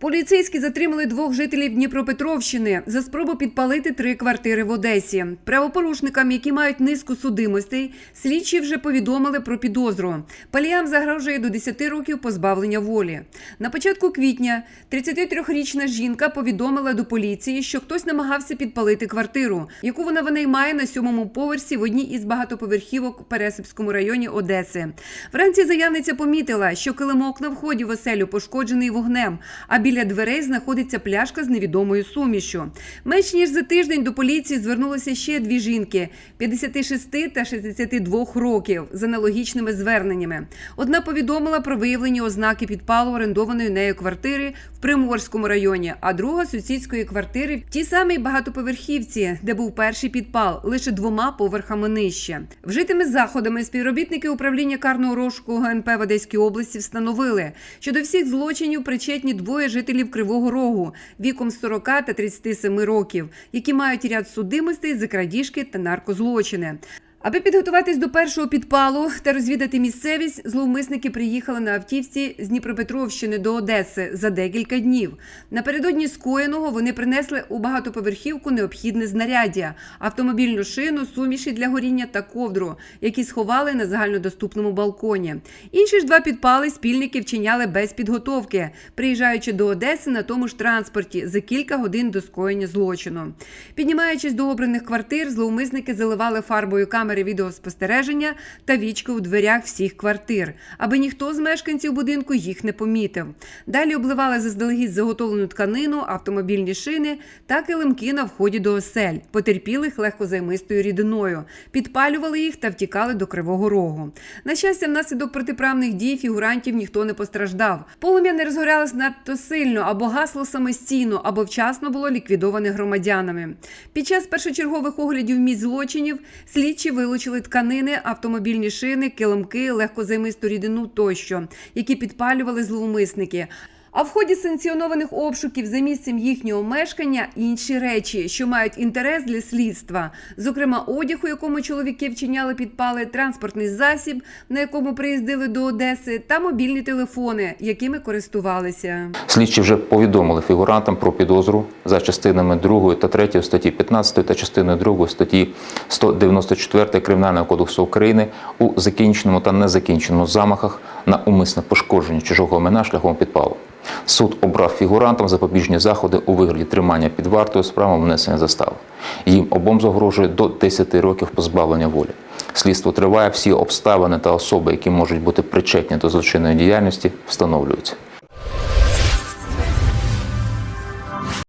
Поліцейські затримали двох жителів Дніпропетровщини за спробу підпалити три квартири в Одесі. Правопорушникам, які мають низку судимостей, слідчі вже повідомили про підозру. Паліям загрожує до 10 років позбавлення волі. На початку квітня 33-річна жінка повідомила до поліції, що хтось намагався підпалити квартиру, яку вона винаймає на сьомому поверсі в одній із багатоповерхівок в Пересипському районі Одеси. Вранці заявниця помітила, що килимок на вході в оселю пошкоджений вогнем, а біля дверей знаходиться пляшка з невідомою сумішю. Менш ніж за тиждень до поліції звернулися ще дві жінки 56 та 62 років з аналогічними зверненнями. Одна повідомила про виявлені ознаки підпалу орендованої нею квартири в Приморському районі, а друга сусідської квартири в тій самій багатоповерхівці, де був перший підпал, лише двома поверхами нижче. Вжитими заходами співробітники управління карного розшуку ГНП в Одеській області встановили, що до всіх злочинів причетні двоє жителів Кривого Рогу віком 40 та 37 років, які мають ряд судимостей за крадіжки та наркозлочини. Аби підготуватись до першого підпалу та розвідати місцевість, зловмисники приїхали на автівці з Дніпропетровщини до Одеси за декілька днів. Напередодні скоєного вони принесли у багатоповерхівку необхідне знаряддя: автомобільну шину, суміші для горіння та ковдру, які сховали на загальнодоступному балконі. Інші ж два підпали спільники вчиняли без підготовки, приїжджаючи до Одеси на тому ж транспорті за кілька годин до скоєння злочину. Піднімаючись до обраних квартир, зловмисники заливали фарбою камери відеоспостереження та вічки у дверях всіх квартир, аби ніхто з мешканців будинку їх не помітив. Далі обливали заздалегідь заготовлену тканину, автомобільні шини та килимки на вході до осель, потерпілих легкозаймистою рідиною, підпалювали їх та втікали до Кривого Рогу. На щастя, внаслідок протиправних дій фігурантів ніхто не постраждав. Полум'я не розгорялось надто сильно або гасло самостійно, або вчасно було ліквідоване громадянами. Під час першочергових оглядів місць злочинів слідчі вилучили тканини, автомобільні шини, килимки, легкозаймисту рідину тощо, які підпалювали зловмисники. А в ході санкціонованих обшуків за місцем їхнього мешкання інші речі, що мають інтерес для слідства, зокрема одяг, у якому чоловіки вчиняли підпали, транспортний засіб, на якому приїздили до Одеси, та мобільні телефони, якими користувалися. Слідчі вже повідомили фігурантам про підозру за частинами 2 та 3 статті 15 та частиною 2 статті 194 Кримінального кодексу України у закінченому та незакінченому замахах на умисне пошкодження чужого майна шляхом підпалу. Суд обрав фігурантам запобіжні заходи у вигляді тримання під вартою з внесення застави. Їм обом загрожує до 10 років позбавлення волі. Слідство триває, всі обставини та особи, які можуть бути причетні до злочинної діяльності, встановлюються.